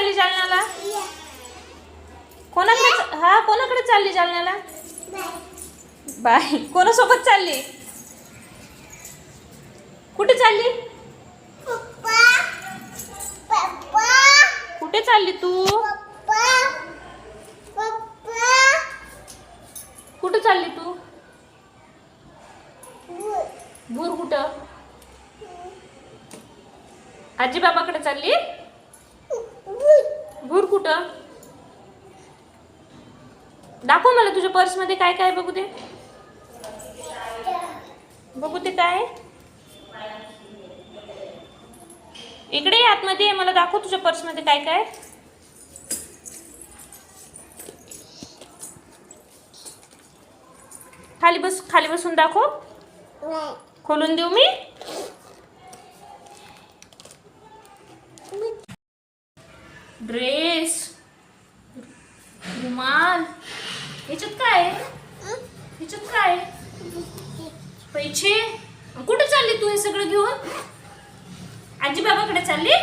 चालली जालन्याला? कोणाकडे हा कोणाकडे चालली जालन्याला? बाय कोणासोबत चालली? कुठे चालली? कुठे चालली तू? कुठे चालली तू? भूर कुठं? आजी बाबाकडे चालली? कुठं? दाखव मला तुझ्या पर्समध्ये काय काय बघू दे. बघू दे काय इकडे आतमध्ये मला दाखव तुझ्या पर्समध्ये काय काय खाली बस खाली बसून दाखव. खोलून देऊ मी? ड्रेस रुमाल. ह्याच्यात काय? आहे? ह्याच्यात काय? पैसे. कुठे चालली तू हे सगळं घेऊन? आजी बाबाकडे चालली?